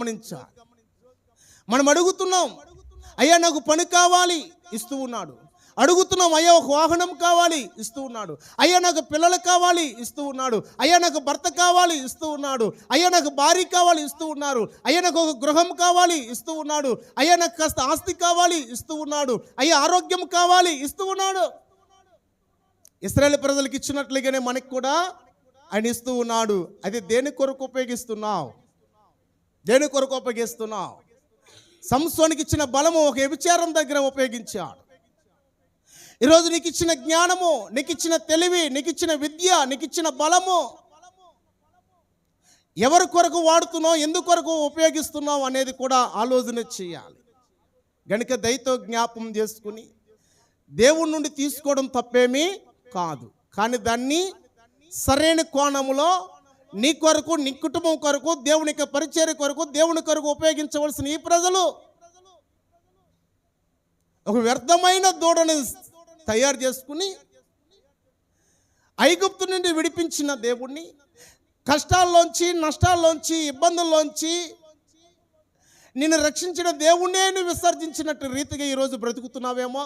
గమనించాలి. మనం అడుగుతున్నాం అయ్యా నాకు పని కావాలి ఇస్తూ ఉన్నాడు. అడుగుతున్నాం అయ్యా ఒక వాహనం కావాలి ఇస్తూ ఉన్నాడు. అయ్యా నాకు పిల్లలు కావాలి ఇస్తూ ఉన్నాడు. అయ్యా నాకు భర్త కావాలి ఇస్తూ ఉన్నాడు. అయ్యా నాకు భార్య కావాలి ఇస్తూ ఉన్నారు అయ్యా నాకు ఒక గృహం కావాలి ఇస్తూ ఉన్నాడు. అయ్యా నాకు కాస్త ఆస్తి కావాలి ఇస్తూ ఉన్నాడు. అయ్యా ఆరోగ్యం కావాలి ఇస్తూ ఉన్నాడు. ఇస్రాయేల్ ప్రజలకు ఇచ్చినట్లుగానే మనకి కూడా ఆయన ఇస్తూ ఉన్నాడు. అది దేని కొరకు ఉపయోగిస్తున్నావు? దేని కొరకు ఉపయోగిస్తున్నావు? సంస్థానికి ఇచ్చిన బలము ఒక వ్యభిచారం దగ్గర ఉపయోగించాడు. ఈరోజు నీకు ఇచ్చిన జ్ఞానము నీకు ఇచ్చిన తెలివి నీకు ఇచ్చిన విద్య నీకు ఇచ్చిన బలము ఎవరి కొరకు వాడుతున్నావు ఎందుకొరకు ఉపయోగిస్తున్నావు అనేది కూడా ఆలోచన చేయాలి. గనుక దయతో జ్ఞాపం చేసుకుని దేవుడి నుండి తీసుకోవడం తప్పేమీ కాదు. కానీ దాన్ని సరైన కోణములో నీ కొరకు నీ కుటుంబం కొరకు దేవుని యొక్క పరిచర్య కొరకు దేవుని కొరకు ఉపయోగించవలసిన ఈ ప్రజలు. ఒక వ్యర్థమైన దూడని తయారు చేసుకుని ఐగుప్తు నుండి విడిపించిన దేవుణ్ణి కష్టాల్లోంచి నష్టాల్లోంచి ఇబ్బందుల్లోంచి నిన్ను రక్షించిన దేవుణ్ణే నువ్వు విసర్జించినట్టు రీతిగా ఈరోజు బ్రతుకుతున్నావేమో.